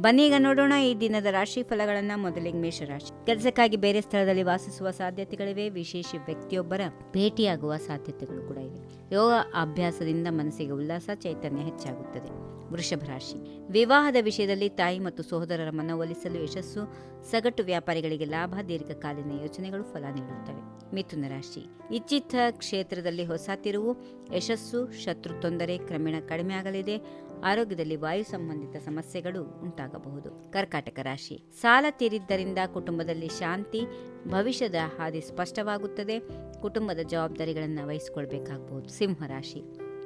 ಬನ್ನಿ ಈಗ ನೋಡೋಣ ಈ ದಿನದ ರಾಶಿ ಫಲಗಳನ್ನ ಮೊದಲಿಗೆ ಮೇಷರಾಶಿ. ಕೆಲಸಕ್ಕಾಗಿ ಬೇರೆ ಸ್ಥಳದಲ್ಲಿ ವಾಸಿಸುವ ಸಾಧ್ಯತೆಗಳಿವೆ, ವಿಶೇಷ ವ್ಯಕ್ತಿಯೊಬ್ಬರ ಭೇಟಿಯಾಗುವ ಸಾಧ್ಯತೆಗಳು ಕೂಡ ಇವೆ. ಯೋಗ ಅಭ್ಯಾಸದಿಂದ ಮನಸ್ಸಿಗೆ ಉಲ್ಲಾಸ, ಚೈತನ್ಯ ಹೆಚ್ಚಾಗುತ್ತದೆ. ವೃಷಭ ರಾಶಿ. ವಿವಾಹದ ವಿಷಯದಲ್ಲಿ ತಾಯಿ ಮತ್ತು ಸಹೋದರರ ಮನವೊಲಿಸಲು ಯಶಸ್ಸು, ಸಗಟು ವ್ಯಾಪಾರಿಗಳಿಗೆ ಲಾಭ, ದೀರ್ಘಕಾಲೀನ ಯೋಚನೆಗಳು ಫಲ ನೀಡುತ್ತವೆ. ಮಿಥುನ ರಾಶಿ. ಇಚ್ಛಿತ ಕ್ಷೇತ್ರದಲ್ಲಿ ಹೊಸ ತಿರುವು, ಯಶಸ್ಸು, ಶತ್ರು ತೊಂದರೆ ಕ್ರಮೇಣ ಕಡಿಮೆ ಆಗಲಿದೆ ಆರೋಗ್ಯದಲ್ಲಿ ವಾಯು ಸಂಬಂಧಿತ ಸಮಸ್ಯೆಗಳು ಉಂಟಾಗಬಹುದು. ಕರ್ಕಾಟಕ ರಾಶಿ. ಸಾಲ ತೀರಿದ್ದರಿಂದ ಕುಟುಂಬದಲ್ಲಿ ಶಾಂತಿ, ಭವಿಷ್ಯದ ಹಾದಿ ಸ್ಪಷ್ಟವಾಗುತ್ತದೆ. ಕುಟುಂಬದ ಜವಾಬ್ದಾರಿಗಳನ್ನು ವಹಿಸಿಕೊಳ್ಬೇಕಾಗಬಹುದು. ಸಿಂಹರಾಶಿ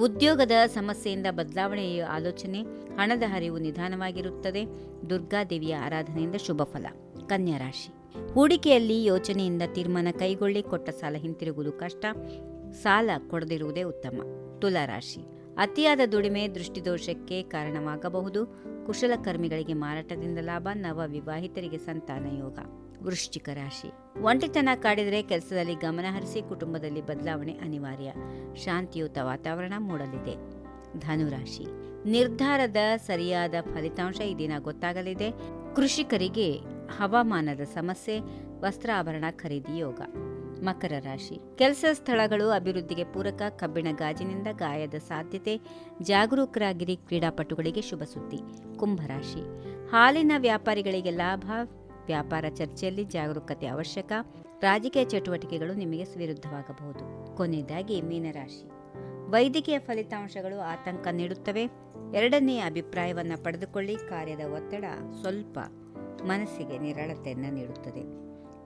ಉದ್ಯೋಗದ ಸಮಸ್ಯೆಯಿಂದ ಬದಲಾವಣೆಯ ಆಲೋಚನೆ, ಹಣದ ಹರಿವು ನಿಧಾನವಾಗಿರುತ್ತದೆ. ದುರ್ಗಾದೇವಿಯ ಆರಾಧನೆಯಿಂದ ಶುಭ ಫಲ. ಕನ್ಯಾ ರಾಶಿ. ಹೂಡಿಕೆಯಲ್ಲಿ ಯೋಚನೆಯಿಂದ ತೀರ್ಮಾನ ಕೈಗೊಳ್ಳಿ, ಕೊಟ್ಟ ಸಾಲ ಹಿಂತಿರುಗುವುದು ಕಷ್ಟ. ಸಾಲ ಕೊಡದಿರುವುದೇ ಉತ್ತಮ. ತುಲಾ ರಾಶಿ. ಅತಿಯಾದ ದುಡಿಮೆ ದೃಷ್ಟಿದೋಷಕ್ಕೆ ಕಾರಣವಾಗಬಹುದು. ಕುಶಲಕರ್ಮಿಗಳಿಗೆ ಮಾರಾಟದಿಂದ ಲಾಭ, ನವ ವಿವಾಹಿತರಿಗೆ ಸಂತಾನ ಯೋಗ. ವೃಶ್ಚಿಕ ರಾಶಿ. ಒಂಟಿತನ ಕಾಡಿದರೆ ಕೆಲಸದಲ್ಲಿ ಗಮನಹರಿಸಿ ಕುಟುಂಬದಲ್ಲಿ ಬದಲಾವಣೆ ಅನಿವಾರ್ಯ. ಶಾಂತಿಯುತ ವಾತಾವರಣ ಮೂಡಲಿದೆ. ಧನುರಾಶಿ. ನಿರ್ಧಾರದ ಸರಿಯಾದ ಫಲಿತಾಂಶ ಈ ದಿನ ಗೊತ್ತಾಗಲಿದೆ. ಕೃಷಿಕರಿಗೆ ಹವಾಮಾನದ ಸಮಸ್ಯೆ ವಸ್ತ್ರಾಭರಣ ಖರೀದಿ ಯೋಗ. ಮಕರ ರಾಶಿ. ಕೆಲಸ ಸ್ಥಳಗಳು ಅಭಿವೃದ್ಧಿಗೆ ಪೂರಕ, ಕಬ್ಬಿಣ ಗಾಜಿನಿಂದ ಗಾಯದ ಸಾಧ್ಯತೆ, ಜಾಗರೂಕರಾಗಿರಿ, ಕ್ರೀಡಾಪಟುಗಳಿಗೆ ಶುಭ ಸುದ್ದಿ. ಕುಂಭರಾಶಿ ಹಾಲಿನ ವ್ಯಾಪಾರಿಗಳಿಗೆ ಲಾಭ, ವ್ಯಾಪಾರ ಚರ್ಚೆಯಲ್ಲಿ ಜಾಗರೂಕತೆ ಅವಶ್ಯಕ, ರಾಜಕೀಯ ಚಟುವಟಿಕೆಗಳು ನಿಮಗೆ ವಿರುದ್ಧವಾಗಬಹುದು. ಕೊನೆಯದಾಗಿ ಮೀನರಾಶಿ. ವೈದ್ಯಕೀಯ ಫಲಿತಾಂಶಗಳು ಆತಂಕ ನೀಡುತ್ತವೆ. ಎರಡನೆಯ ಅಭಿಪ್ರಾಯವನ್ನು ಪಡೆದುಕೊಳ್ಳಿ, ಕಾರ್ಯದ ಒತ್ತಡ ಸ್ವಲ್ಪ ಮನಸ್ಸಿಗೆ ನಿರಳತೆಯನ್ನು ನೀಡುತ್ತದೆ.